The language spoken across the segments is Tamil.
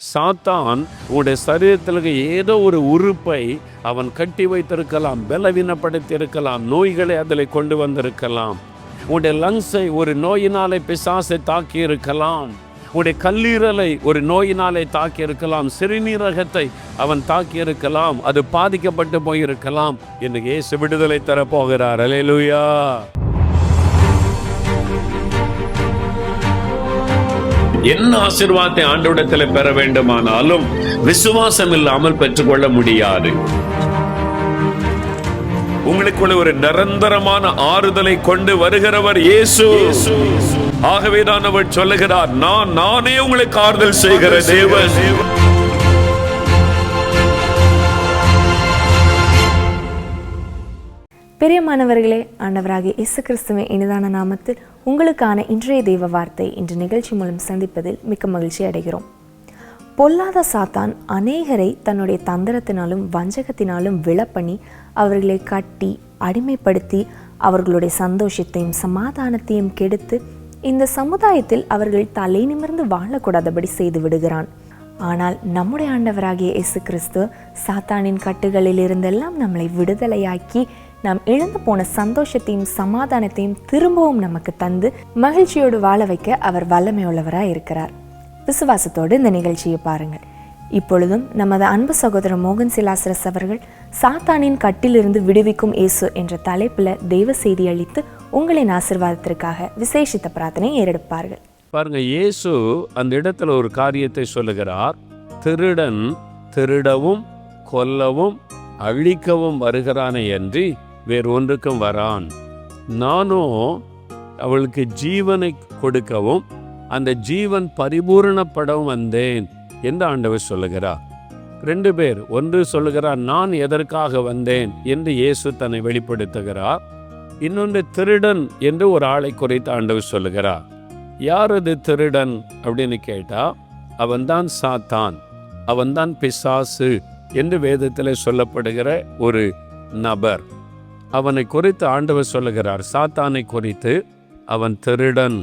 சாத்தான் உடைய சரீரத்தில் ஏதோ ஒரு உறுப்பை அவன் கட்டி வைத்திருக்கலாம் பலவீனப்படுத்தி இருக்கலாம் நோய்களை அதில் கொண்டு வந்திருக்கலாம். உடைய லங்ஸை ஒரு நோயினாலே பிசாசை தாக்கி இருக்கலாம் கல்லீரலை ஒரு நோயினாலே தாக்கி இருக்கலாம் சிறுநீரகத்தை அவன் தாக்கி இருக்கலாம் அது பாதிக்கப்பட்டு போயிருக்கலாம் இன்னைக்கு இயேசு விடுதலை தரப் போகிறார் அலையலுயா என்ன ஆசீர்வாதத்தை ஆண்டவிடத்தில் பெற வேண்டுமானாலும் விசுவாசம் இல்லாமல் பெற்றுக்கொள்ள முடியாது. உங்களுக்குள்ள ஒரு நிரந்தரமான ஆறுதலை கொண்டு வருகிறவர் இயேசு. ஆகவேதான் அவர் சொல்லுகிறார் நான் நானே உங்களுக்கு ஆறுதல் செய்கிற தேவன். பிரியமானவர்களே ஆண்டவராகிய இயேசு கிறிஸ்துவின் இனிதான நாமத்தில் உங்களுக்கான இன்றைய தெய்வ வார்த்தை இன்று நிகழ்ச்சி மூலம் சந்திப்பதில் மிக்க மகிழ்ச்சி அடைகிறோம். பொல்லாத சாத்தான் அநேகரை தன்னுடைய தந்திரத்தினாலும் வஞ்சகத்தினாலும் விழப்பண்ணி அவர்களை கட்டி அடிமைப்படுத்தி அவர்களுடைய சந்தோஷத்தையும் சமாதானத்தையும் கெடுத்து இந்த சமுதாயத்தில் அவர்கள் தலை நிமிர்ந்து வாழக்கூடாதபடி செய்து விடுகிறான். ஆனால் நம்முடைய ஆண்டவராகிய இயேசு கிறிஸ்து சாத்தானின் கட்டுகளில் இருந்தெல்லாம் நம்மளை விடுதலையாக்கி நாம் இழந்து போன சந்தோஷத்தையும் சமாதானத்தையும் திரும்பவும் நமக்கு தந்து மகிழ்ச்சியோடு வாழ வைக்க அவர் வல்லமையுள்ளவராய் இருக்கிறார். விசுவாசத்தோடு இந்த நிகழ்ச்சியை பாருங்கள். இப்பொழுதும் நமது அன்பு சகோதரர் மோகன் சிலாசரஸ் அவர்கள் சாத்தானின் கட்டிலிருந்து விடுவிக்கும் இயேசு என்ற தலைப்பில் தெய்வ செய்தி அளித்து உங்களின் ஆசிர்வாதத்திற்காக விசேஷித்த பிரார்த்தனை ஏறெடுப்பார்கள். பாருங்க இயேசு அந்த இடத்துல ஒரு காரியத்தை சொல்லுகிறார். திருடன் திருடவும் கொல்லவும் அழிக்கவும் வருகிறானே என்று வேறு ஒன்றுக்கும் வரான். நானும் அவளுக்கு ஜீவனை கொடுக்கவும் அந்த ஜீவன் பரிபூரணப்படவும் வந்தேன் என்று ஆண்டவர் சொல்லுகிறார். ரெண்டு பேர் ஒன்று சொல்லுகிறார் நான் எதற்காக வந்தேன்? என்று இயேசு தன்னை வெளிப்படுத்துகிறார். இன்னொன்று திருடன் என்று ஒரு ஆளை குறித்து ஆண்டவர் சொல்லுகிறார். யார் அது திருடன்? அப்படின்னு கேட்டா அவன்தான் சாத்தான் அவன்தான் பிசாசு என்று வேதத்தில் சொல்லப்படுகிற ஒரு நபர். அவனை குறித்து ஆண்டவர் சொல்லுகிறார். சாத்தானை குறித்து அவன் திருடன்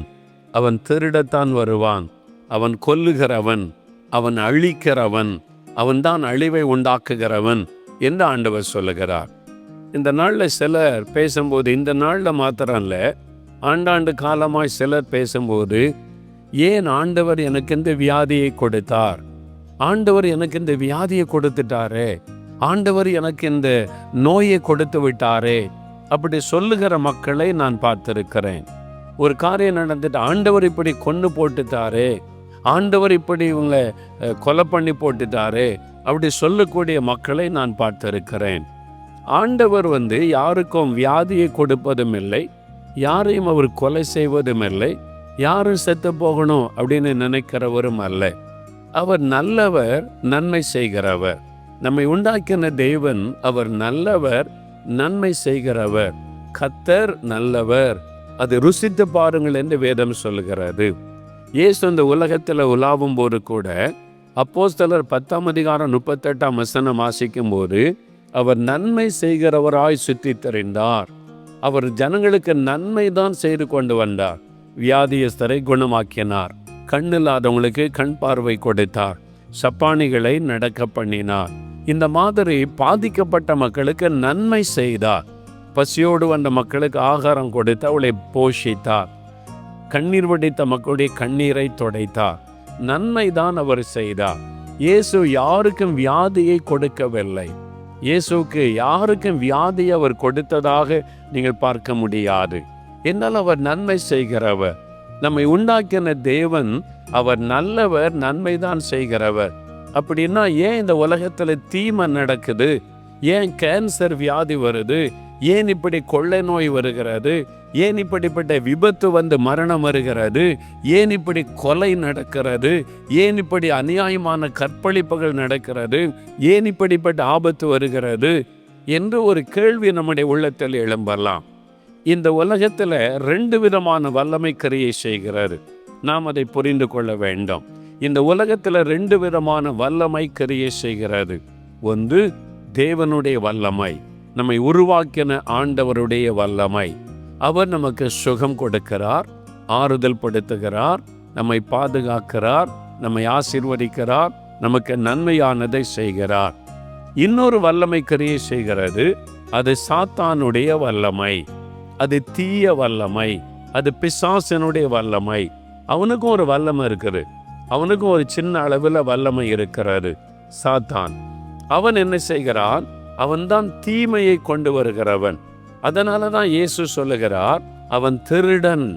அவன் திருடத்தான் வருவான். அவன் கொல்லுகிறவன் அவன் அழிக்கிறவன் அவன்தான் அழிவை உண்டாக்குகிறவன் என்று ஆண்டவர் சொல்லுகிறார். இந்த நாளில் சிலர் பேசும்போது இந்த நாளில் மாத்திரம் இல்லை ஆண்டாண்டு காலமாய் சிலர் பேசும்போது ஏன் ஆண்டவர் எனக்கு இந்த வியாதியை கொடுத்தார்? ஆண்டவர் எனக்கு இந்த வியாதியை கொடுத்துட்டாரே? ஆண்டவர் எனக்கு இந்த நோயை கொடுத்து விட்டாரே. அப்படி சொல்லுகிற மக்களை நான் பார்த்திருக்கிறேன். ஒரு காரியம் நடந்துட்டு ஆண்டவர் இப்படி கொண்டு போட்டுட்டாரே. ஆண்டவர் இப்படி இவங்க கொலை பண்ணி போட்டுட்டாரே. அப்படி சொல்லக்கூடிய மக்களை நான் பார்த்திருக்கிறேன். ஆண்டவர் வந்து யாருக்கும் வியாதியை கொடுப்பதும் இல்லை. யாரையும் அவர் கொலை செய்வதும் இல்லை. யாரும் செத்து போகணும் அப்படின்னு நினைக்கிறவரும் அல்ல. அவர் நல்லவர் நன்மை செய்கிறவர். நம்மை உண்டாக்கின தேவன் அவர் நல்லவர் நன்மை செய்கிறவர். கத்தர் நல்லவர். அது ருசித்து பாருங்கள் என்று வேதம் சொல்லுகிறது. இயேசு இந்த உலகத்தில் உலாவும் போது கூட அப்போஸ்தலர் பத்தாம் அதிகாரம் முப்பத்தெட்டாம் வசனம் வாசிக்கும் போது அவர் நன்மை செய்கிறவராய் சுற்றி தெரிந்தார் அவர் ஜனங்களுக்கு நன்மை தான் செய்து கொண்டு வந்தார். வியாதியஸ்தரை குணமாக்கினார். கண்ணில்லாதவங்களுக்கு கண் பார்வை கொடுத்தார். சப்பானிகளை நடக்க பண்ணினார். இந்த மாதிரி பாதிக்கப்பட்ட மக்களுக்கு நன்மை செய்தார். பசியோடு வந்த மக்களுக்கு ஆகாரம் கொடுத்து அவளை போஷித்தார். கண்ணீர் வடித்த மக்களுடைய கண்ணீரை துடைத்தார். நன்மை தான் அவர் செய்தார். இயேசு யாருக்கும் வியாதியை கொடுக்கவில்லை. இயேசுவுக்கு யாருக்கும் வியாதியை அவர் கொடுத்ததாக நீங்கள் பார்க்க முடியாது. என்னால் அவர் நன்மை செய்கிறவர். நம்மை உண்டாக்கின தேவன் அவர் நல்லவர் நன்மை தான் செய்கிறவர். அப்படின்னா ஏன் இந்த உலகத்தில் தீமை நடக்குது? ஏன் கேன்சர் வியாதி வருது? ஏன் இப்படி கொள்ளை நோய் வருகிறது? ஏன் இப்படிப்பட்ட விபத்து வந்து மரணம் வருகிறது? ஏன் இப்படி கொலை நடக்கிறது? ஏன் இப்படி அநியாயமான கற்பழிப்புகள் நடக்கிறது? ஏன் இப்படிப்பட்ட ஆபத்து வருகிறது? என்று ஒரு கேள்வி நம்முடைய உள்ளத்தில் எழும்பலாம். இந்த உலகத்தில் ரெண்டு விதமான வல்லமை கிரியை செய்கிறாரு. நாம் அதை புரிந்து கொள்ள வேண்டும். இந்த உலகத்தில் ரெண்டு விதமான வல்லமை கிரியை செய்கிறது ஒன்று தேவனுடைய வல்லமை. நம்மை உருவாக்கின ஆண்டவருடைய வல்லமை. அவர் நமக்கு சுகம் கொடுக்கிறார் ஆறுதல் படுத்துகிறார் நம்மை பாதுகாக்கிறார் நம்மை ஆசிர்வதிக்கிறார் நமக்கு நன்மையானதை செய்கிறார். இன்னொரு வல்லமை கிரியை செய்கிறது அது சாத்தானுடைய வல்லமை. அது தீய வல்லமை அது பிசாசனுடைய வல்லமை. அவனுக்கும் ஒரு வல்லமை இருக்குது. அவனுக்கும் ஒரு சின்ன அளவில் வல்லமை இருக்கிறது. சாத்தான். அவன் என்ன செய்கிறான்? அவன்தான் தீமையை கொண்டு வருகிறவன். அதனால தான் இயேசு சொல்லுகிறார் அவன் திருடன்.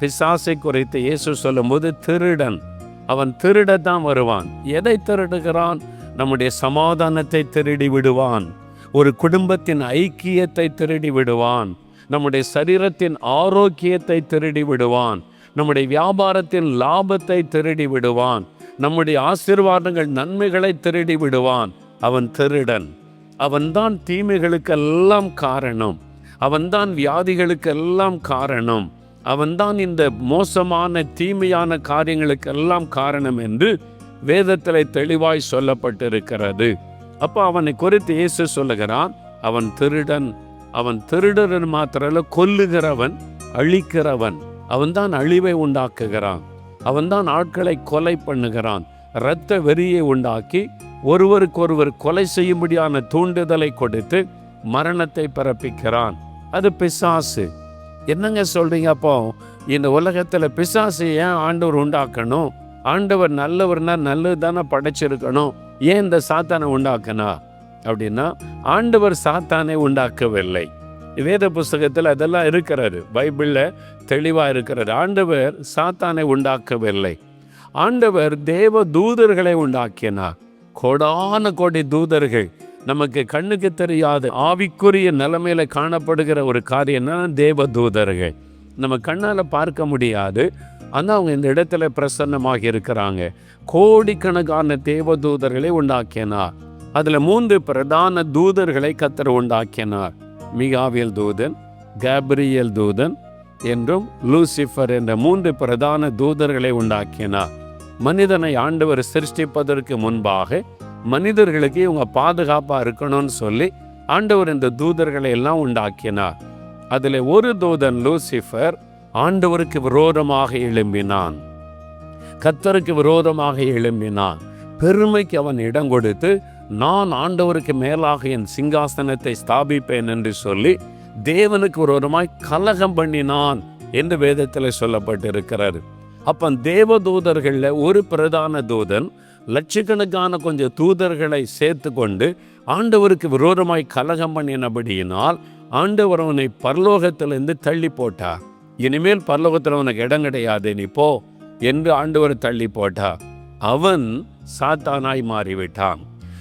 பிசாசை குறித்து இயேசு சொல்லும்போது திருடன். அவன் திருடத்தான் வருவான். எதை திருடுகிறான்? நம்முடைய சமாதானத்தை திருடி விடுவான். ஒரு குடும்பத்தின் ஐக்கியத்தை திருடி விடுவான். நம்முடைய சரீரத்தின் ஆரோக்கியத்தை திருடி விடுவான் நம்முடைய வியாபாரத்தின் லாபத்தை திருடி விடுவான் நம்முடைய ஆசீர்வாதங்கள் நன்மைகளை திருடி விடுவான் அவன் திருடன். அவன்தான் தீமைகளுக்கெல்லாம் காரணம். அவன்தான் வியாதிகளுக்கெல்லாம் காரணம். அவன்தான் இந்த மோசமான தீமையான காரியங்களுக்கெல்லாம் காரணம் என்று வேதத்தில் தெளிவாய் சொல்லப்பட்டிருக்கிறது. அப்போ அவனை குறித்து இயேசு சொல்லுகிறான் அவன் திருடன். அவன் திருடரன் மாத்திரல கொல்லுகிறவன் அழிக்கிறவன். அவன்தான் அழிவை உண்டாக்குகிறான். அவன்தான் ஆட்களை கொலை பண்ணுகிறான். இரத்த வெறியை உண்டாக்கி ஒருவருக்கொருவர் கொலை செய்யும்படியான தூண்டுதலை கொடுத்து மரணத்தை பிறப்பிக்கிறான். அது பிசாசு. என்னங்க சொல்றீங்க அப்போ? இந்த உலகத்தில் பிசாசு ஏன் ஆண்டவர் உண்டாக்கணும்? ஆண்டவர் நல்லவர்னா நல்லது தானே படைச்சிருக்கணும். ஏன் இந்த சாத்தானை உண்டாக்கினா அப்படின்னா ஆண்டவர் சாத்தானை உண்டாக்கவில்லை. வேத புஸ்தகத்தில் அதெல்லாம் இருக்கிறாரு பைபிளில் தெளிவாக இருக்கிறாரு ஆண்டவர் சாத்தானை உண்டாக்கவில்லை. ஆண்டவர் தேவ தூதர்களை உண்டாக்கினார். கோடான கோடி தூதர்கள். நமக்கு கண்ணுக்கு தெரியாத ஆவிக்குரிய நிலைமையில காணப்படுகிற ஒரு காரியம் என்னன்னா தேவ தூதர்கள். நம்ம கண்ணால் பார்க்க முடியாது. ஆனால் அவங்க இந்த இடத்துல பிரசன்னமாக இருக்கிறாங்க. கோடிக்கணக்கான தேவ தூதர்களை உண்டாக்கினார். அதில் மூன்று பிரதான தூதர்களை கத்தர் உண்டாக்கினார். மிகாவியல் தூதன் கேப்ரியல் தூதன் என்றும் லூசிஃபர் என்ற மூன்று பிரதான தூதர்களை உண்டாக்கினார். மனிதனை ஆண்டவர் சிருஷ்டிப்பதற்கு முன்பாக மனிதர்களுக்கு இவங்க பாதுகாப்பாக இருக்கணும்னு சொல்லி ஆண்டவர் இந்த தூதர்களை எல்லாம் உண்டாக்கினார். அதில் ஒரு தூதன் லூசிஃபர் ஆண்டவருக்கு விரோதமாக எழும்பினான். கத்தருக்கு விரோதமாக எழும்பினான். பெருமைக்கு அவன் இடம் கொடுத்து நான் ஆண்டவருக்கு மேலாக என் சிங்காசனத்தை ஸ்தாபிப்பேன் என்று சொல்லி தேவனுக்கு விரோதமாய் கலகம் பண்ணினான் என்று வேதத்தில் சொல்லப்பட்டிருக்கிறார் அப்போ தேவ தூதர்களில் ஒரு பிரதான தூதன் லட்சக்கணக்கான கொஞ்சம் தூதர்களை சேர்த்து கொண்டு ஆண்டவருக்கு விரோதமாய் கலகம் பண்ணினபடியினால் ஆண்டவர் அவனை பரலோகத்திலிருந்து தள்ளி போட்டார். இனிமேல் பரலோகத்தில் உனக்கு இடம் கிடையாது நீ போ என்று ஆண்டவர் தள்ளி போட்டார். அவன் சாத்தானாய் மாறிவிட்டான்.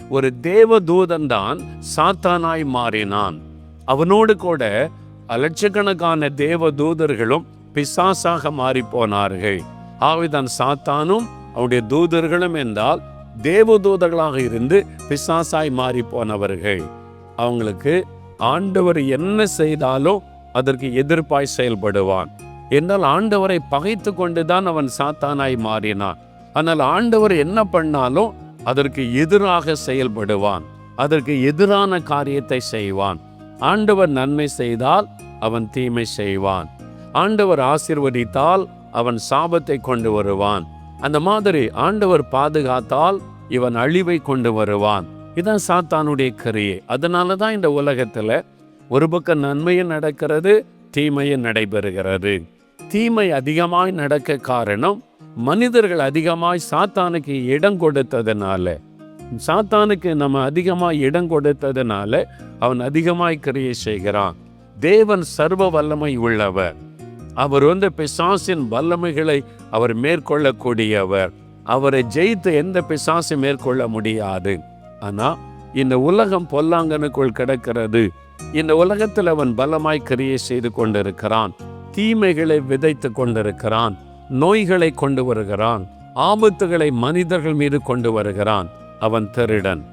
ஒரு தேவ தூதன் தான் சாத்தானாய் மாறினான். அவனோடு கூட லட்சக்கணக்கான தேவ தூதர்களும் பிசாசாக மாறி போனார்கள் ஆகவேதான் சாத்தானும் அவனுடைய தூதர்களும் என்றால் தேவதூதர்களாக இருந்து பிசாசாய் மாறி போனவர்கள் அவங்களுக்கு ஆண்டவர் என்ன செய்தாலும் அதற்கு எதிர்ப்பாய் செயல்படுவான். என்றால் ஆண்டவரை பகைத்து கொண்டுதான் அவன் சாத்தானாய் மாறினான். ஆனால் ஆண்டவர் என்ன பண்ணாலும் அதற்கு எதிராக செயல்படுவான். அதற்கு எதிரான காரியத்தை செய்வான். ஆண்டவர் நன்மை செய்தால் அவன் தீமை செய்வான். ஆண்டவர் ஆசிர்வதித்தால் அவன் சாபத்தை கொண்டு வருவான். அந்த மாதிரி ஆண்டவர் பாதுகாத்தால் இவன் அழிவை கொண்டு வருவான். இதான் சாத்தானுடைய கரியை. அதனால தான் இந்த உலகத்தில் ஒரு பக்கம் நன்மையும் நடக்கிறது தீமையும் நடைபெறுகிறது. தீமை அதிகமாய் நடக்க காரணம் மனிதர்கள் அதிகமாய் சாத்தானுக்கு இடம் கொடுத்ததுனால சாத்தானுக்கு நம்ம அதிகமாய் இடம் கொடுத்ததுனால அவன் அதிகமாய் கிரியை செய்கிறான். தேவன் சர்வ வல்லமை உள்ளவர். அவர் வந்து பிசாசின் வல்லமைகளை அவர் மேற்கொள்ளக்கூடியவர். அவரை ஜெயித்து எந்த பிசாசும் மேற்கொள்ள முடியாது. ஆனா இந்த உலகம் பொல்லாங்கனுக்குள் கிடக்கிறது. இந்த உலகத்தில் அவன் பலமாய் கிரியை செய்து கொண்டிருக்கிறான். தீமைகளை விதைத்து கொண்டிருக்கிறான். நோய்களை கொண்டு வருகிறான் ஆபத்துகளை மனிதர்கள் மீது கொண்டு வருகிறான் அவன் திருடன்.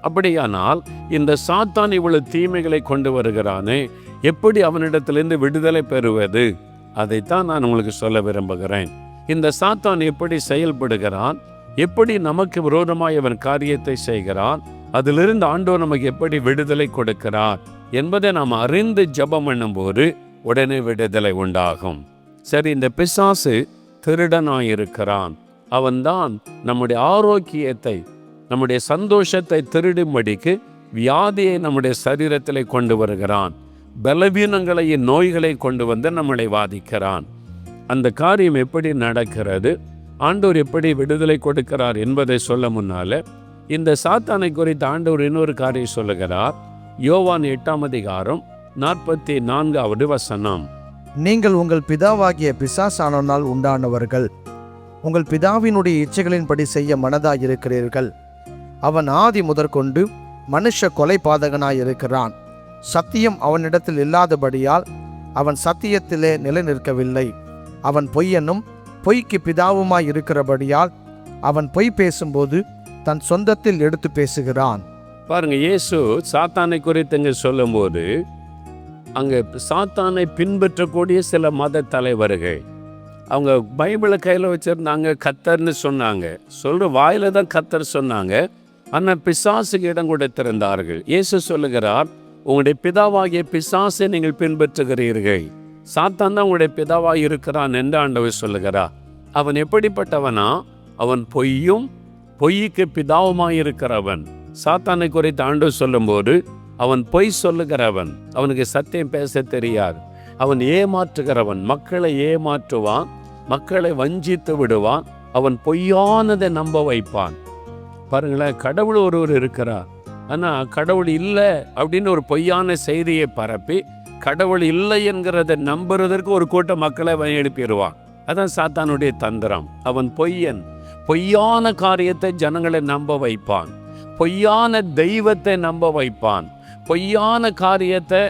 அப்படியானால் இந்த சாத்தான் இவ்வளவு தீமைகளை கொண்டு வருகிறானே எப்படி அவனிடத்திலிருந்து விடுதலை பெறுவது? அதைத்தான் நான் உங்களுக்கு சொல்ல விரும்புகிறேன். இந்த சாத்தான் எப்படி செயல்படுகிறான்? எப்படி நமக்கு விரோதமாய் அவன் காரியத்தை செய்கிறான்? அதிலிருந்து ஆண்டோர் நமக்கு எப்படி விடுதலை கொடுக்கிறார்? என்பதை நாம் அறிந்து ஜெபம் பண்ணும்போது உடனே விடுதலை உண்டாகும். சரி இந்த பிசாசு திருடனாயிருக்கிறான். அவன்தான் நம்முடைய ஆரோக்கியத்தை நம்முடைய சந்தோஷத்தை திருடும்படிக்கு வியாதியை நம்முடைய சரீரத்தில் கொண்டு வருகிறான். பலவீனங்களையும் நோய்களை கொண்டு வந்து நம்மளை வாதிக்கிறான். அந்த காரியம் எப்படி நடக்கிறது? ஆண்டவர் எப்படி விடுதலை கொடுக்கிறார் என்பதை சொல்ல முன்னால இந்த சாத்தானை குறித்து ஆண்டவர் இன்னொரு காரியம் சொல்லுகிறார். யோவான் எட்டாம் அதிகாரம் நாற்பத்தி நான்காவது வசனம். நீங்கள் உங்கள் பிதாவாகிய பிசாசானால் உண்டானவர்கள். உங்கள் பிதாவினுடைய இச்சைகளின்படி செய்ய மனதாயிருக்கிறீர்கள். அவன் ஆதி முதற்கொண்டு மனுஷ கொலைபாதகனாயிருக்கிறான் சத்தியம் அவனிடத்தில் இல்லாதபடியால் அவன் சத்தியத்திலே நிலைநிற்கவில்லை. அவன் பொய்யனும் பொய்க்கு பிதாவுமாய் இருக்கிறபடியால் அவன் பொய் பேசும்போது தன் சொந்தத்தில் எடுத்து பேசுகிறான். பாருங்க இயேசு சாத்தானை குறித்து சொல்லும்போது அங்கே சாத்தானை பின்பற்றக்கூடிய சில மத தலைவர்கள். அவங்க பைபிளை கையில் வச்சுருந்தாங்க கத்தர்னு சொன்னாங்க. சொல்கிற வாயில் தான் கத்தர் சொன்னாங்க. ஆனால் பிசாசுக்கு இடம் கொடுத்திருந்தார்கள். இயேசு சொல்லுகிறார் உங்களுடைய பிதாவாகிய பிசாசை நீங்கள் பின்பற்றுகிறீர்கள். சாத்தான் தான் உங்களுடைய பிதாவாக இருக்கிறான் என்று ஆண்டவர் சொல்லுகிறார். அவன் எப்படிப்பட்டவனா? அவன் பொய்யும் பொய்யுக்கு பிதாவுமாய் இருக்கிறவன். சாத்தானை குறித்து ஆண்டவர் சொல்லும்போது அவன் பொய் சொல்லுகிறவன் அவனுக்கு சத்தியம் பேச தெரியாது. அவன் ஏமாற்றுகிறவன் மக்களை ஏமாற்றுவான் மக்களை வஞ்சித்து விடுவான் அவன் பொய்யானதை நம்ப வைப்பான். பாருங்களேன் கடவுள் ஒருவர் இருக்கிறார். ஆனால் கடவுள் இல்லை அப்படின்னு ஒரு பொய்யான செய்தியை பரப்பி கடவுள் இல்லை என்கிறத நம்புறதற்கு ஒரு கூட்டம் மக்களை வழி எழுப்பிடுவான். அதான் சாத்தானுடைய தந்திரம். அவன் பொய்யன் பொய்யான காரியத்தை ஜனங்களை நம்ப வைப்பான். பொய்யான தெய்வத்தை நம்ப வைப்பான். பொய்யான காரியத்தை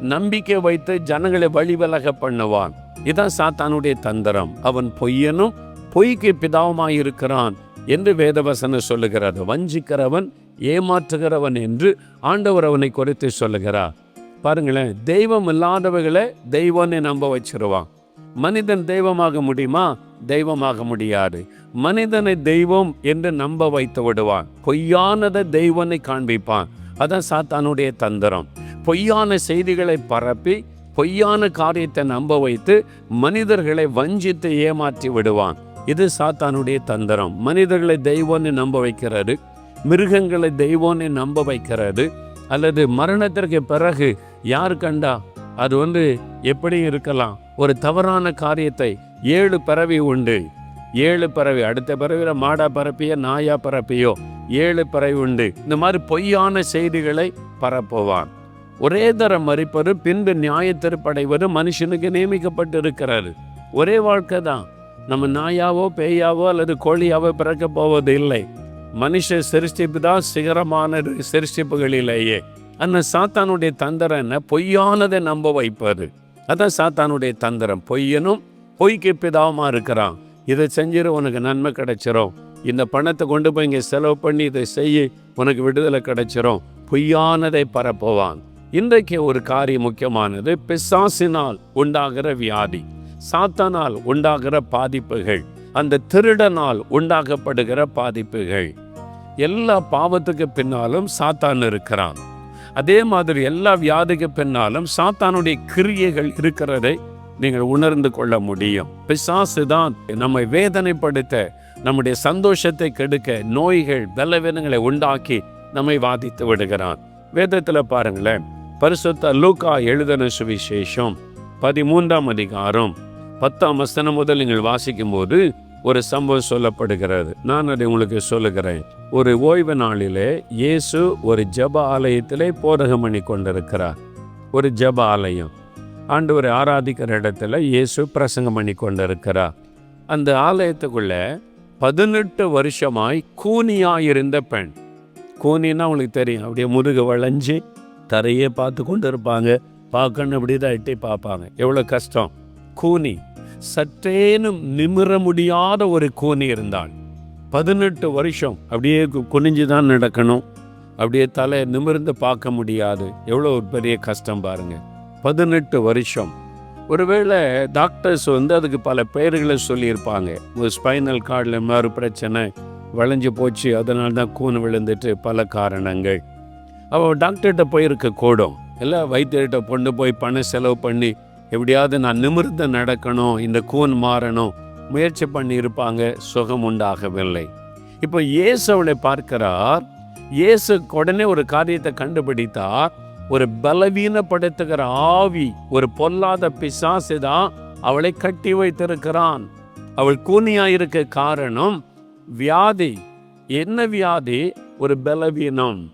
நம்பிக்கை வைத்து ஜனங்களை வழிவிலக பண்ணுவான். இதான் சாத்தானுடைய தந்திரம். அவன் பொய்யனும் பொய்க்கு பிதாவுமாய் இருக்கிறான் என்று வேதவசனம் சொல்லுகிறது. வஞ்சிக்கிறவன் ஏமாற்றுகிறவன் என்று ஆண்டவர் அவனை குறித்து சொல்லுகிறார். பாருங்களேன் தெய்வம் இல்லாதவர்களை தெய்வம்னு நம்ப வச்சிருவான். மனிதன் தெய்வமாக முடியுமா? தெய்வமாக முடியாது. மனிதனை தெய்வம் என்று நம்ப வைத்து விடுவான். பொய்யானதை தெய்வனை காண்பிப்பான். அதான் சாத்தானுடைய தந்திரம். பொய்யான செய்திகளை பரப்பி பொய்யான காரியத்தை நம்ப வைத்து மனிதர்களை வஞ்சித்து ஏமாற்றி விடுவான். இது சாத்தானுடைய தந்திரம். மனிதர்களை தெய்வம்னு நம்ப வைக்கிறது மிருகங்களை தெய்வம்னு நம்ப வைக்கிறது அல்லது மரணத்திற்கு பிறகு யார் கண்டா? அது வந்து எப்படி இருக்கலாம். ஒரு தவறான காரியத்தை ஏழு பிறவி உண்டு. ஏழு பறவை அடுத்த பறவையில் மாடா பரப்பியோ நாயா பரப்பியோ ஏழு பறவை உண்டு. இந்த மாதிரி பொய்யான செய்திகளை பரப்புவான். ஒரே தரம் மறிப்பது பின்பு நியாயத்திருப்படைவது மனுஷனுக்கு நியமிக்கப்பட்டு இருக்கிறாரு ஒரே வாழ்க்கை தான். நம்ம நாயாவோ பேயாவோ அல்லது கோழியாவோ பிறக்க போவது இல்லை. மனுஷ சிருஷ்டிப்பு தான் சிகரமான சிருஷ்டிப்புகளிலேயே. அந்த சாத்தானுடைய தந்திரம் என்ன? பொய்யானதை நம்ப வைப்பது. அதான் சாத்தானுடைய தந்திரம். பொய்யனும் பொய்க்கு பிதாவுமா இருக்கிறான். இதை செஞ்சிரு உனக்கு நன்மை கிடைச்சிரும். இந்த பணத்தை கொண்டு போய் இங்கே செலவு பண்ணி இதை செய்ய உனக்கு விடுதலை கிடைச்சிரும். பொய்யானதை பரப்புவான். இன்றைக்கு ஒரு காரியம் முக்கியமானது பிசாசினால் உண்டாகிற வியாதி. சாத்தானால் உண்டாகிற பாதிப்புகள். அந்த திருடனால் உண்டாகப்படுகிற பாதிப்புகள். எல்லா பாவத்துக்கு பின்னாலும் சாத்தான் இருக்கிறான். அதே மாதிரி எல்லா வியாதிக்கு பின்னாலும் சாத்தானுடைய கிரியைகள் இருக்கிறதை நீங்கள் உணர்ந்து கொள்ள முடியும். பிசாசு தான் நம்மை வேதனைப்படுத்த நம்முடைய சந்தோஷத்தை கெடுக்க நோய்கள் பலவீனங்களை உண்டாக்கி நம்மை வாதித்து விடுகிறான். வேதத்தில் பாருங்களேன் பரிசுத்த லூக்கா எழுதின சுவிசேஷம் பதிமூன்றாம் அதிகாரம் பத்தாம் வசனம் முதல் நீங்கள் வாசிக்கும்போது ஒரு சம்பவம் சொல்லப்படுகிறது. நான் அதை உங்களுக்கு சொல்லுகிறேன். ஒரு ஓய்வு நாளிலே இயேசு ஒரு ஜப ஆலயத்திலே போரகம் பண்ணி கொண்டிருக்கிறார். ஒரு ஜப ஆலயம். ஆண்டவரை ஆராதிக்கிற இடத்துல இயேசு பிரசங்கம் பண்ணி கொண்டிருக்கிறார். அந்த ஆலயத்துக்குள்ள பதினெட்டு வருஷமாய் கூனியாக இருந்த பெண். கூனின்னா உங்களுக்கு தெரியும் அப்படியே முதுகு வளைஞ்சி தரையே பார்த்து கொண்டு இருப்பாங்க பார்க்கணும் அப்படி தான் எட்டி பார்ப்பாங்க. எவ்வளோ கஷ்டம். கூனி. சற்றேனும் நிமிர முடியாத ஒரு கூனி இருந்தாள். பதினெட்டு வருஷம் அப்படியே கு- குனிஞ்சு தான் நடக்கணும். அப்படியே தலை நிமிர்ந்து பார்க்க முடியாது. எவ்வளோ ஒரு பெரிய கஷ்டம் பாருங்கள் பதினெட்டு வருஷம். ஒருவேளை டாக்டர்ஸ் வந்து அதுக்கு பல பெயர்களை சொல்லியிருப்பாங்க. ஒரு ஸ்பைனல் கார்டில் மாதிரி பிரச்சனை வளைஞ்சு போச்சு அதனால தான் கூன் விழுந்துட்டு பல காரணங்கள். அவள் டாக்டர்கிட்ட போயிருக்க கூடும். இல்லை வைத்தியர்கிட்ட கொண்டு போய் பணம் செலவு பண்ணி எப்படியாவது நான் நிமிர்ந்து நடக்கணும் இந்த கூன் மாறணும் முயற்சி பண்ணியிருப்பாங்க சுகம் உண்டாகவில்லை. இப்போ இயேசு அவளை பார்க்கிறார். இயேசு உடனே ஒரு காரியத்தை கண்டுபிடித்தார். ஒரு பலவீனப்படுத்துகிற ஆவி ஒரு பொல்லாத பிசாசு தான் அவளை கட்டி வைத்திருக்கிறான். அவள் கூனியாயிருக்க காரணம் வியாதி. என்ன வியாதி? ஒரு பலவீனம்.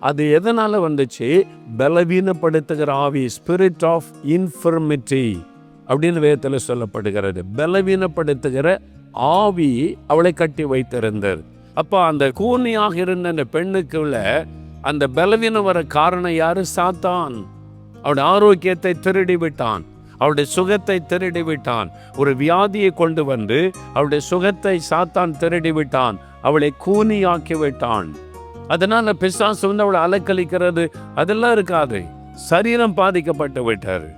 அது எதனால வந்துச்சு? பலவீனப்படுத்துகிற ஆவி ஸ்பிரிட் ஆஃப் இன்ஃபர்மிட்டி அப்படின்னு வேதத்தில் சொல்லப்படுகிறது. பலவீனப்படுத்துகிற ஆவி அவளை கட்டி வைத்திருந்தது. அப்போ அந்த கூனியாக இருந்த அந்த பெண்ணுக்குள்ள அந்த பலவீனம் வர காரணம் யாரு? சாத்தான். அவளுடைய ஆரோக்கியத்தை திருடி விட்டான் அவருடைய சுகத்தை திருடி விட்டான் ஒரு வியாதியை கொண்டு வந்து அவளுடைய சுகத்தை சாத்தான் திருடி விட்டான் அவளை கூனியாக்கி விட்டான் அதனால பிசாசு வந்து அவளை அலக்கழிக்கிறது. அதெல்லாம் இருக்காது. சரீரம் பாதிக்கப்பட்டு விட்டார்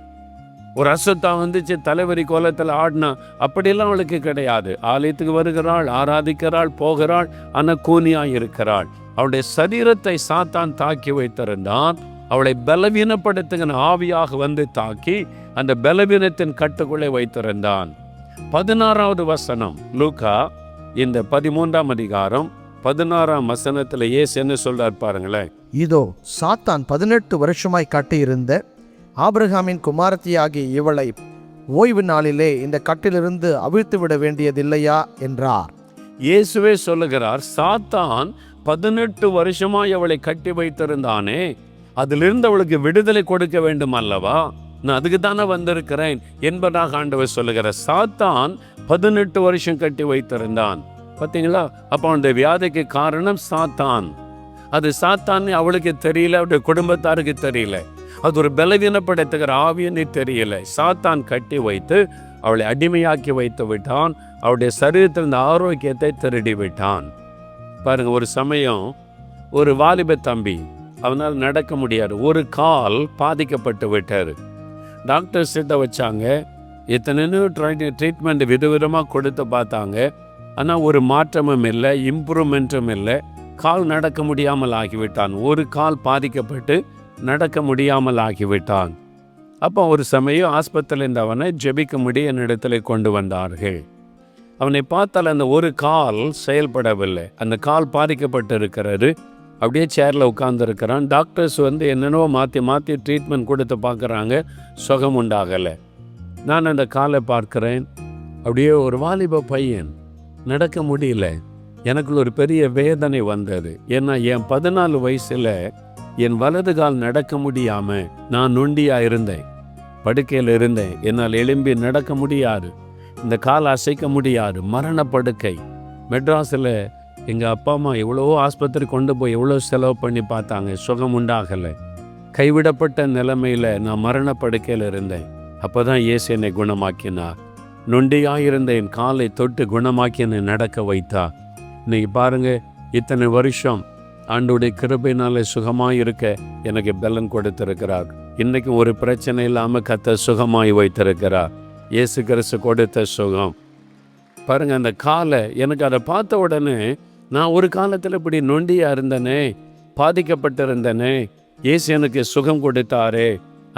ஒரு அசுத்தா வந்துச்சு தலைவரி கோலத்தில் ஆடினா அப்படியெல்லாம் அவளுக்கு கிடையாது. ஆலயத்துக்கு வருகிறாள் ஆராதிக்கிறாள் போகிறாள் ஆனால் கூனியாக இருக்கிறாள். அவளுடைய சரீரத்தை சாத்தான் தாக்கி வைத்திருந்தான். அவளை பலவீனப்படுத்துகிற ஆவியாக வந்து தாக்கி அந்த பலவீனத்தின் கட்டுக்குள்ளே வைத்திருந்தான். பதினாறாவது வசனம் லூக்கா இந்த பதிமூன்றாம் அதிகாரம் பதினாறாம் வசனத்தில் ஏசு என்ன சொல்றார் பாருங்களேன். இதோ சாத்தான் பதினெட்டு வருஷமாய் கட்டியிருந்த ஆபிரகாமின் குமாரத்தியாகிய இவளை ஓய்வு நாளிலே இந்த கட்டிலிருந்து அவிழ்த்து விட வேண்டியதில்லையா? என்றார். இயேசுவே சொல்லுகிறார் சாத்தான் பதினெட்டு வருஷமாய் அவளை கட்டி வைத்திருந்தானே? அதிலிருந்து அவளுக்கு விடுதலை கொடுக்க வேண்டும் அல்லவா? நான் அதுக்கு தானே வந்திருக்கிறேன் என்பதாக ஆண்டவர் சொல்லுகிற சாத்தான் பதினெட்டு வருஷம் கட்டி வைத்திருந்தான். பார்த்தீங்களா? அப்போ அந்த வியாதிக்கு காரணம் சாத்தான். அது சாத்தான்னு அவளுக்கு தெரியல அவருடைய குடும்பத்தாருக்கு தெரியல. அது ஒரு பலவீனப்படுத்துகிற ஆவியன்னு தெரியல. சாத்தான் கட்டி வைத்து அவளை அடிமையாக்கி வைத்து விட்டான். அவளுடைய சரீரத்தில் இருந்த ஆரோக்கியத்தை திருடி விட்டான். பாருங்கள் ஒரு சமயம் ஒரு வாலிப தம்பி அவனால் நடக்க முடியாது. ஒரு கால் பாதிக்கப்பட்டு விட்டார். டாக்டர் கிட்ட வச்சாங்க. எத்தனைன்னு ட்ரீட்மெண்ட் விதவிதமாக கொடுத்து பார்த்தாங்க. ஆனால் ஒரு மாற்றமும் இல்லை இம்ப்ரூவ்மெண்ட்டும் இல்லை. கால் நடக்க முடியாமல் ஆகிவிட்டான். ஒரு கால் பாதிக்கப்பட்டு நடக்க முடியாமல் ஆகிவிட்டான். அப்போ ஒரு சமயம் ஆஸ்பத்திரியில் இருந்தவனை ஜெபிக்க முடிய என்னிடத்துல கொண்டு வந்தார்கள். அவனை பார்த்தால் அந்த ஒரு கால் செயல்படவில்லை. அந்த கால் பாதிக்கப்பட்டு இருக்கிறது அப்படியே சேரில் உட்காந்துருக்கிறான் டாக்டர்ஸ் வந்து என்னென்னவோ மாற்றி மாற்றி ட்ரீட்மெண்ட் கொடுத்து பார்க்குறாங்க. சுகம் உண்டாகலை. நான் அந்த காலை பார்க்குறேன். அப்படியே ஒரு வாலிப பையன். நடக்க முடியல. எனக்குள்ள ஒரு பெரிய வேதனை வந்தது. ஏன்னா என் பதினாலு வயசில் என் வலது கால் நடக்க முடியாமல் நான் நொண்டியாக இருந்தேன். படுக்கையில் இருந்தேன். என்னால் எழும்பி நடக்க முடியாது. இந்த கால் அசைக்க முடியாது. மரணப்படுக்கை. மெட்ராஸில் எங்கள் அப்பா அம்மா எவ்வளவோ ஆஸ்பத்திரி கொண்டு போய் எவ்வளோ செலவு பண்ணி பார்த்தாங்க. சுகம் உண்டாகலை. கைவிடப்பட்ட நிலைமையில் நான் மரணப்படுக்கையில் இருந்தேன். அப்போ தான் இயேசு என்னை குணமாக்கினார். நொண்டியாக இருந்த என் காலை தொட்டு குணமாக்கி என்னை நடக்க வைத்தா இன்னைக்கு பாருங்க இத்தனை வருஷம் ஆண்டுடைய கிருபையினால சுகமாய் இருக்க எனக்கு பலன் கொடுத்திருக்கிறார். இன்னைக்கு ஒரு பிரச்சனை இல்லாமல் கத்த சுகமாய் வைத்திருக்கிறார். இயேசு கிறிஸ்து கொடுத்த சுகம். பாருங்கள் அந்த காலை எனக்கு அதை பார்த்த உடனே நான் ஒரு காலத்தில் இப்படி நொண்டியாக இருந்தேனே பாதிக்கப்பட்டிருந்தேனே இயேசு எனக்கு சுகம் கொடுத்தாரே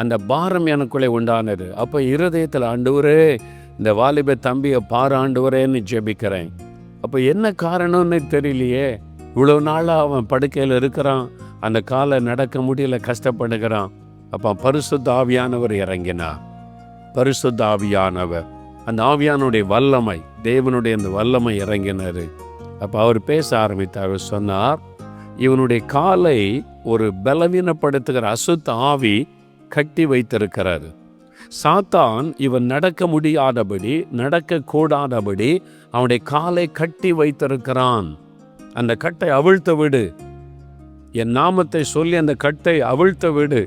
அந்த பாரம் எனக்குள்ளே உண்டானது. அப்போ இருதயத்தில் ஆண்டவரே இந்த வாலிப தம்பியை பாராண்டுவரேன்னு ஜெபிக்கிறேன். அப்போ என்ன காரணம்னு தெரியலையே. இவ்வளோ நாளாக அவன் படுக்கையில் இருக்கிறான். அந்த காலை நடக்க முடியல கஷ்டப்படுகிறான். அப்போ பரிசுத்த ஆவியானவர் இறங்கினா பரிசுத்த ஆவியானவர் அந்த ஆவியானுடைய வல்லமை தேவனுடைய அந்த வல்லமை இறங்கினார் அப்போ அவர் பேச ஆரம்பித்தார் அவர் சொன்னார் இவனுடைய காலை ஒரு பலவீனப்படுத்துகிற அசுத்த ஆவி கட்டி வைத்திருக்கிறாரு சாத்தான் இவன் நடக்க முடியாதபடி நடக்க கூடாதபடி அவனுடைய காலை கட்டி வைத்திருக்கிறான். அந்த கட்டை அவிழ்த்து விடு. என் நாமத்தை சொல்லி அந்த கட்டை அவிழ்த்து விடு.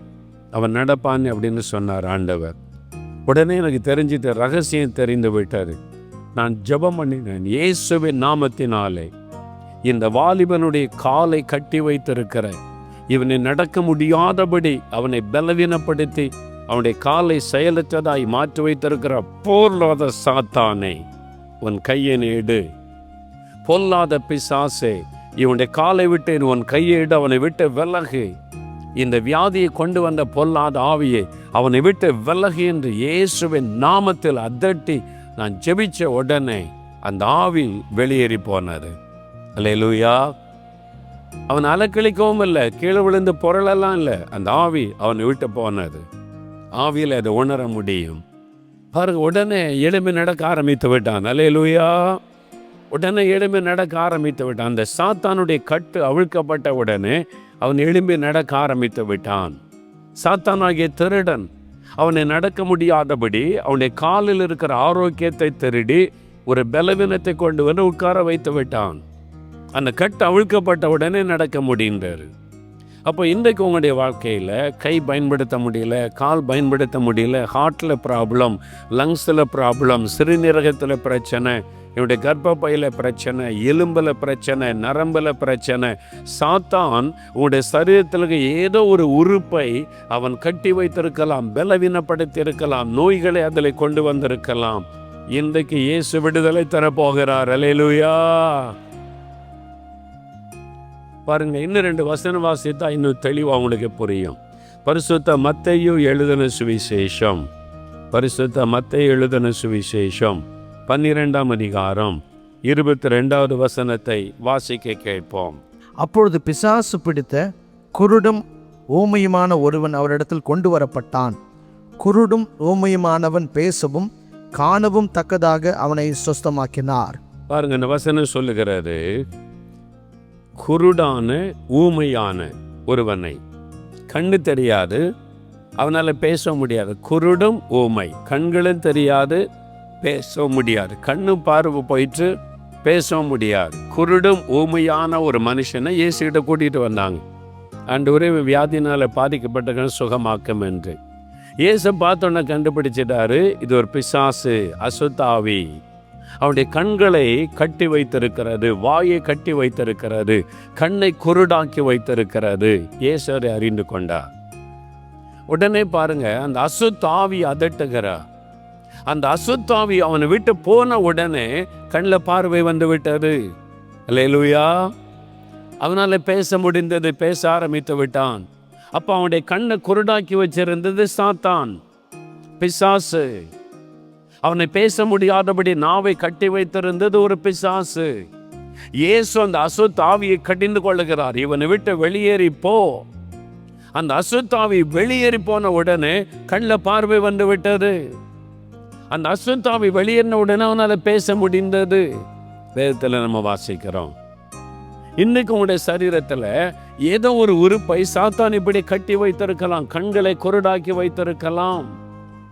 அவன் நடப்பான் அப்படின்னு சொன்னார் ஆண்டவர். உடனே எனக்கு தெரிஞ்சிட்ட ரகசியம் தெரிந்து விட்டார் நான் ஜெபம் பண்ணினேன். இயேசுவின் நாமத்தினாலே. இந்த வாலிபனுடைய காலை கட்டி வைத்திருக்கிற. இவனை நடக்க முடியாதபடி அவனை பலவீனப்படுத்தி அவனுடைய காலை செயலற்றதாய் மாற்றி வைத்திருக்கிற போர்லாத சாத்தானே உன் கையை எடு பொல்லாத பிசாசே இவனுடைய காலை விட்டு உன் கையை எடு அவனை விட்டு விலகு. இந்த வியாதியை கொண்டு வந்த பொல்லாத ஆவியை அவனை விட்டு விலகு என்று இயேசுவின் நாமத்தில் அதட்டி நான் ஜெபிச்ச உடனே அந்த ஆவி வெளியேறி அல்ல லூயா அவன் அலக்கழிக்கவும் இல்லை கீழே விழுந்து பொருளெல்லாம் இல்லை. அந்த ஆவி அவனை விட்டு போனது. ஆவியில் அதை உணர முடியும். பாருங்க உடனே எளிமை நடக்க ஆரம்பித்து விட்டான். அல்லேலூயா உடனே எளிமை நடக்க ஆரம்பித்து விட்டான். அந்த சாத்தானுடைய கட்டு அவிழ்க்கப்பட்ட உடனே அவன் எழும்பி நடக்க ஆரம்பித்து விட்டான். சாத்தானாகிய திருடன் அவனை நடக்க முடியாதபடி அவனுடைய காலில் இருக்கிற ஆரோக்கியத்தை திருடி ஒரு பலவீனத்தை கொண்டு வந்து உட்கார வைத்து விட்டான். அந்த கட்டு அவிழ்க்கப்பட்ட உடனே நடக்க முடிந்தார் அப்போ இன்றைக்கு உங்களுடைய வாழ்க்கையில் கை பயன்படுத்த முடியல கால் பயன்படுத்த முடியல ஹார்ட்டில் ப்ராப்ளம் லங்ஸில் ப்ராப்ளம் சிறுநீரகத்தில் பிரச்சனை என்னுடைய கர்ப்பப்பையில் பிரச்சனை எலும்பில் பிரச்சனை நரம்பில் பிரச்சனை சாத்தான் உன்னுடைய சரீரத்தில் ஏதோ ஒரு உறுப்பை அவன் கட்டி வைத்திருக்கலாம் பலவீனப்படுத்தி இருக்கலாம் நோய்களை அதில் கொண்டு வந்திருக்கலாம். இன்றைக்கு இயேசு விடுதலை தரப்போகிறார். அலையலுயா பாருங்க இன்னும் ரெண்டு வசன வாசித்தா இன்னும் தெளிவாக உங்களுக்கு புரியும். பரிசுத்த மத்தையும் எழுதின சுவிசேஷம். பரிசுத்த மத்தையு எழுதின சுவிசேஷம். பன்னிரெண்டாம் அதிகாரம் இருபத்தி ரெண்டாவது வசனத்தை வாசிக்க கேட்போம். அப்பொழுது பிசாசு பிடித்த குருடும் ஊமையுமான ஒருவன் அவரிடத்தில் கொண்டு வரப்பட்டான். குருடும் ஊமையுமானவன் பேசவும் காணவும் தக்கதாக அவனை சொஸ்தமாக்கினார் பாருங்க இந்த வசனம் சொல்லுகிறாரு குருடான ஊமையான ஒருவனை. கண்ணு தெரியாது அவனால் பேச முடியாது. குருடும் ஊமை கண்களும் தெரியாது பேச முடியாது. கண்ணு பார்வை போயிட்டு பேச முடியாது. குருடும் ஊமையான ஒரு மனுஷனை இயேசுகிட்ட கூட்டிகிட்டு வந்தாங்க. அண்டு ஒரே வியாதினால் பாதிக்கப்பட்டவன் சுகமாக்கும் என்று. இயேசு பார்த்தோன்னே கண்டுபிடிச்சிட்டாரு இது ஒரு பிசாசு அசுத்தாவி. அவனுடைய கண்களை கட்டி வைத்திருக்கிறது வாயை கட்டி வைத்திருக்கிறது கண்ணை குருடாக்கி வைத்திருக்கிறது. இயேசுவரை அறிந்து கொண்டார். உடனே பாருங்க அந்த அசுத்தாவி அதட்டுகிறார் அந்த அசுத்தாவி அவனை விட்டு போன உடனே கண்ணில் பார்வை வந்து விட்டது. அல்லேலூயா. அவனால் பேச முடிந்தது பேச ஆரம்பித்து விட்டான். அப்போ அவனுடைய கண்ணை குருடாக்கி வச்சிருந்தது சாத்தான் பிசாசு. அவனை பேச முடியாதபடி நாவை கட்டி வைத்திருந்தது ஒரு பிசாசு. இயேசு அந்த அசுத்தாவியை கடிந்து கொள்ளுகிறார். இவனை விட்டு வெளியேறி போ. அந்த அசுத்தாவி வெளியேறி போன உடனே கண்ணில் பார்வை வந்து விட்டது. அந்த அசுத்தாவி வெளியேறின உடனே அவனால் பேச முடிந்தது. வேதத்தில் நம்ம வாசிக்கிறோம். இன்னைக்கு உங்களுடைய சரீரத்தில் ஏதோ ஒரு உறுப்பை சாத்தான் இப்படி கட்டி வைத்திருக்கலாம் கண்களை குருடாக்கி வைத்திருக்கலாம்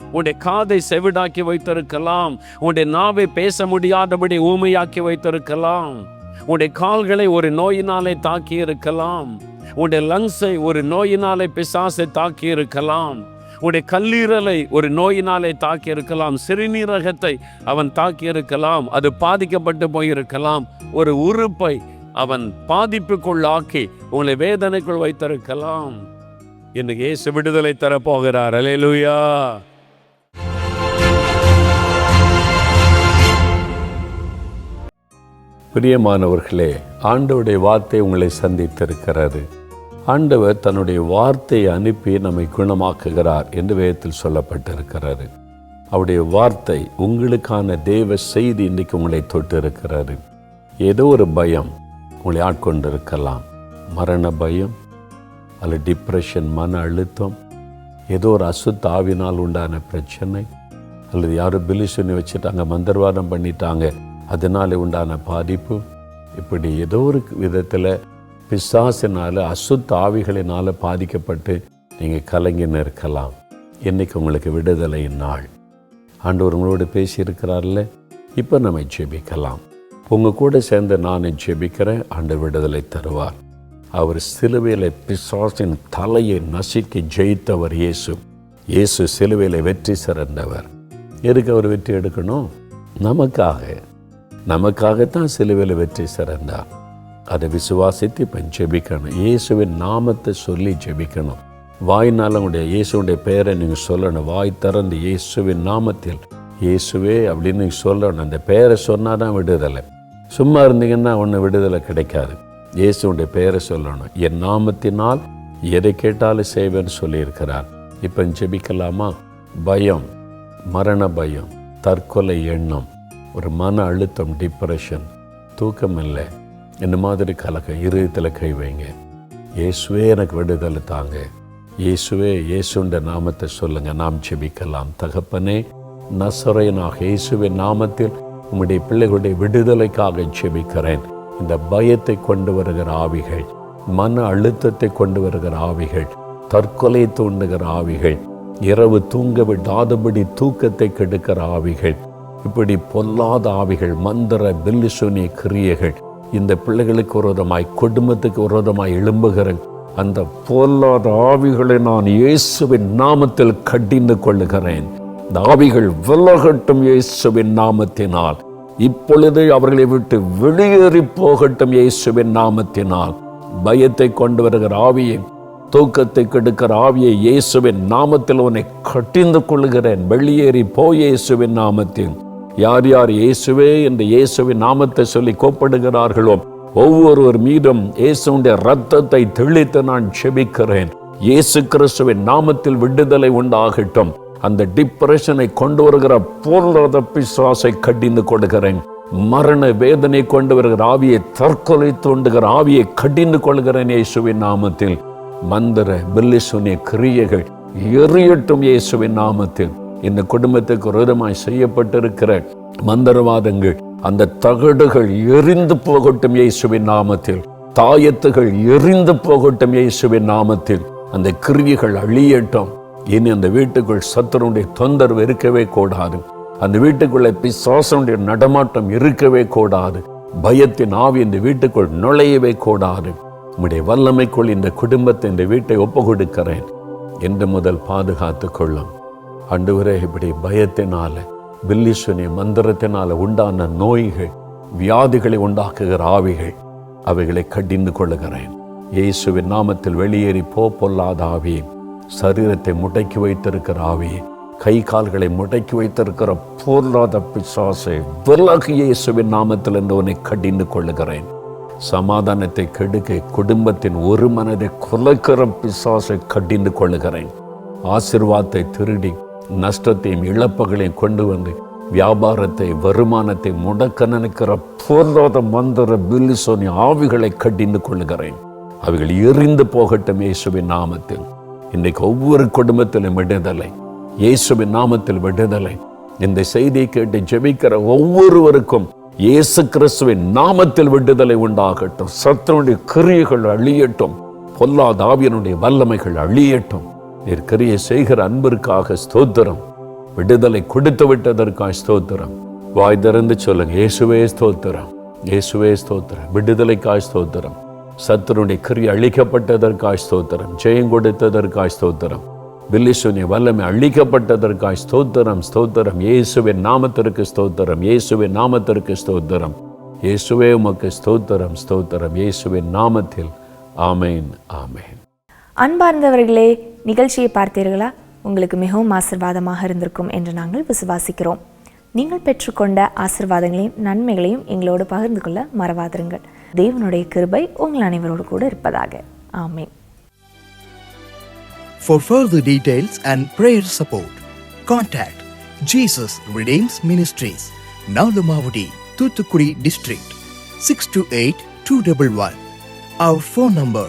உன்னுடைய காதை செவிடாக்கி வைத்திருக்கலாம் உன்னுடைய நாவை பேச முடியாதபடி ஊமையாக்கி வைத்திருக்கலாம் உன்னுடைய கால்களை ஒரு நோயினாலே தாக்கி இருக்கலாம் உன்னுடைய லங்ஸை ஒரு நோயினாலே பிசாசை தாக்கி இருக்கலாம் உடைய கல்லீரலை ஒரு நோயினாலே தாக்கி இருக்கலாம் சிறுநீரகத்தை அவன் தாக்கி இருக்கலாம் அது பாதிக்கப்பட்டு போயிருக்கலாம். ஒரு உறுப்பை அவன் பாதிப்புக்குள்ளாக்கி உங்களை வேதனைக்குள் வைத்திருக்கலாம். இன்னைக்கு இயேசு விடுதலை தரப்போகிறார். அலேலுயா பிரியமானவர்களே ஆண்டோடைய வார்த்தை உங்களை சந்தித்திருக்கிறது. ஆண்டவர் தன்னுடைய வார்த்தையை அனுப்பி நம்மை குணமாக்குகிறார் என்று வேதத்தில் சொல்லப்பட்டிருக்கிறாரு அவருடைய வார்த்தை உங்களுக்கான தேவ செய்தி இன்றைக்கு உங்களை தொட்டு இருக்கிறாரு ஏதோ ஒரு பயம் உங்களை ஆட்கொண்டிருக்கலாம். மரண பயம் அல்லது டிப்ரெஷன் மன அழுத்தம் ஏதோ ஒரு அசுத்த ஆவினால் உண்டான பிரச்சனை அல்லது யாரும் பில்லி சொல்லி வச்சுட்டாங்க மந்திரவாதம் பண்ணிட்டாங்க அதனால உண்டான பாதிப்பு. இப்படி ஏதோ ஒரு விதத்தில் பிசாசினால் அசுத்த ஆவிகளினால் பாதிக்கப்பட்டு நீங்கள் கலங்கின்னு இருக்கலாம். இன்னைக்கு உங்களுக்கு விடுதலை நாள். ஆண்டவர் உங்களோடு பேசியிருக்கிறார்ல? இப்போ நம்ம ஜெபிக்கலாம். உங்கள் கூட சேர்ந்து நான் ஜெபிக்கிறேன். ஆண்டு விடுதலை தருவார். அவர் சிலுவையில் பிசாசின் தலையை நசுக்கி ஜெயித்தவர் இயேசு. இயேசு சிலுவையில் வெற்றி சிறந்தவர். எதுக்கு அவர் வெற்றி எடுக்கணும்? நமக்காக. நமக்காகத்தான் சிலுவையில் வெற்றி சிறந்தார். அதை விசுவாசித்து இப்போ ஜெபிக்கணும். இயேசுவின் நாமத்தை சொல்லி ஜெபிக்கணும். வாய்னால உங்களுடைய இயேசுடைய பெயரை நீங்கள் சொல்லணும். வாய் திறந்து இயேசுவின் நாமத்தில். இயேசுவே அப்படின்னு நீங்கள் சொல்லணும். அந்த பெயரை சொன்னால் தான் விடுதலை. சும்மா இருந்தீங்கன்னா ஒன்று விடுதலை கிடைக்காது. இயேசுடைய பெயரை சொல்லணும். என் நாமத்தினால் எதை கேட்டாலும் செய்வேன்னு சொல்லியிருக்கிறார். இப்போ ஜெபிக்கலாமா? பயம் மரண பயம் தற்கொலை எண்ணம் ஒரு மன அழுத்தம் டிப்ரெஷன் தூக்கம் இல்லை இந்த மாதிரி கலக்கம் இருதயத்தில் கை வைங்க. இயேசுவே எனக்கு விடுதலை தாங்க. இயேசுவே இயேசுண்ட நாமத்தை சொல்லுங்க. நாம் செபிக்கலாம் தகப்பனே நசரையனாக இயேசுவின் நாமத்தில் உம்முடைய பிள்ளைகளுடைய விடுதலைக்காக செபிக்கிறேன் இந்த பயத்தை கொண்டு வருகிற ஆவிகள் மன அழுத்தத்தை கொண்டு வருகிற ஆவிகள் தற்கொலை தூண்டுகிற ஆவிகள் இரவு தூங்க விடாதபடி தூக்கத்தை கெடுக்கிற ஆவிகள் இப்படி பொல்லாத ஆவிகள் மந்திர பில்லிசுனிய கிரியைகள் இந்த பிள்ளைகளுக்கு விரோதமாய் குடும்பத்துக்கு விரோதமாய் எழும்புகிற அந்த பொல்லாத ஆவிகளை நான் இயேசுவின் நாமத்தில் கடிந்து கொள்ளுகிறேன். இந்த ஆவிகள் விலகட்டும் இயேசுவின் நாமத்தினால். இப்பொழுது அவர்களை விட்டு வெளியேறி போகட்டும் இயேசுவின் நாமத்தினால். பயத்தை கொண்டு வருகிற ஆவியை தூக்கத்தை கெடுக்கிற ஆவியை இயேசுவின் நாமத்தில் உன்னை கட்டிந்து கொள்கிறேன் வெளியேறி போ இயேசுவின் நாமத்தில். யார் யார் இயேசுவே என்று இயேசுவின் நாமத்தை சொல்லி கோப்படுகிறார்களோ ஒவ்வொருவர் மீதும் இயேசுடைய ரத்தத்தை தெளித்து நான் செபிக்கிறேன். இயேசு கிறிஸ்துவின் நாமத்தில் விடுதலை உண்டாகட்டும். அந்த டிப்ரெஷனை கொண்டு வருகிற பொருளாத பிசுவாசை கடிந்து கொடுக்கிறேன் மரண வேதனை கொண்டு வருகிற ஆவியை தற்கொலை தோண்டுகிற ஆவியை கடிந்து கொள்கிறேன் இயேசுவின் நாமத்தில். மந்திர பில்லிசுனிய கிரியைகள் எரியட்டும் இயேசுவின் நாமத்தில். இந்த குடும்பத்துக்கு விரோதமாய் செய்யப்பட்டிருக்கிற மந்திரவாதங்கள் அந்த தகடுகள் எரிந்து போகட்டும் இயேசுவின் நாமத்தில் தாயத்துகள் எரிந்து போகட்டும் இயேசுவின் நாமத்தில் அந்த கிருவிகள் அழியட்டும். இனி அந்த வீட்டுக்குள் சத்துருடைய தொந்தரவு இருக்கவே கூடாது. அந்த வீட்டுக்குள்ளே பிசாசனுடைய நடமாட்டம் இருக்கவே கூடாது. பயத்தின் ஆவி இந்த வீட்டுக்குள் நுழையவே கூடாது. உம்முடைய வல்லமைக்குள் இந்த குடும்பத்தை இந்த வீட்டை ஒப்பு கொடுக்கிறேன் என்று முதல் பாதுகாத்து கொள்ளும். ஆண்டவரே இப்படி பயத்தினால பில்லிசுனி மந்திரத்தினால உண்டான நோய்கள் வியாதிகளை உண்டாக்குகிற ஆவிகள் அவைகளை கடிந்து கொள்ளுகிறேன். இயேசுவின் நாமத்தில் வெளியேறி போ பொல்லாத ஆவி சரீரத்தை முடக்கி வைத்திருக்கிற ஆவி கை கால்களை முடக்கி வைத்திருக்கிற பொருளாத பிசாசை விலகு இயேசுவின் நாமத்தில் உன்னை கடிந்து கொள்ளுகிறேன். சமாதானத்தை கெடுக்க குடும்பத்தின் ஒரு மனதை குலைக்கிற பிசாசை கடிந்து கொள்ளுகிறேன். ஆசிர்வாதத்தை திருடி நஷ்டத்தையும் இழப்புகளையும் கொண்டு வந்து வியாபாரத்தை வருமானத்தை முடக்க நினைக்கிற பொருளாத மந்திர பில்லிசோனி ஆவிகளை கட்டிந்து கொள்ளுகிறேன். அவைகள் எரிந்து போகட்டும் இயேசுவின் நாமத்தில். இன்றைக்கு ஒவ்வொரு குடும்பத்திலும் விடுதலை. இயேசுவின் நாமத்தில் விடுதலை. இந்த செய்தியை கேட்டு ஜெபிக்கிற ஒவ்வொருவருக்கும் இயேசு கிறிஸ்துவின் நாமத்தில் விடுதலை உண்டாகட்டும். சத்தனுடைய கிரியைகள் அழியட்டும். பொல்லாத ஆவியனுடைய வல்லமைகள் அழியட்டும். நீர் கிரியை செய்கிற அன்பிற்காக ஸ்தோத்திரம். விடுதலை கொடுத்து விட்டதற்காக ஸ்தோத்திரம். வாய் திறந்து சொல்லுங்க இயேசுவே ஸ்தோத்திரம். இயேசுவே ஸ்தோத்திரம். விடுதலைக்காய் ஸ்தோத்திரம். சத்துருடைய கிரி அழிக்கப்பட்டதற்காய் ஸ்தோத்திரம். ஜெயம் கொடுத்ததற்காய் ஸ்தோத்திரம். பில்லிசுனி வல்லமை அழிக்கப்பட்டதற்காய் ஸ்தோத்திரம் ஸ்தோத்திரம். இயேசுவின் நாமத்திற்கு ஸ்தோத்திரம். இயேசுவின் நாமத்திற்கு ஸ்தோத்திரம். இயேசுவே உமக்கு ஸ்தோத்திரம் ஸ்தோத்திரம். இயேசுவின் நாமத்தில். ஆமேன் ஆமேன். அன்பார்ந்தவர்களே நிகழ்ச்சியை பார்த்தீர்களா? உங்களுக்கு மிகவும் ஆசிர்வாதமாக இருந்திருக்கும் என்று நாங்கள் விசுவாசிக்கிறோம். நீங்கள் பெற்றுக்கொண்ட ஆசிர்வாதங்களையும் நன்மைகளையும் எங்களோடு பகிர்ந்து கொள்ள மறவாதிருங்கள். தேவனுடைய கிருபை உங்கள் அனைவரோடு கூட இருப்பதாக. ஆமேன். For further details and prayer support, contact Jesus Redeems Ministries, Nalamavadi, Thuthukudi District, 628-211. Our phone number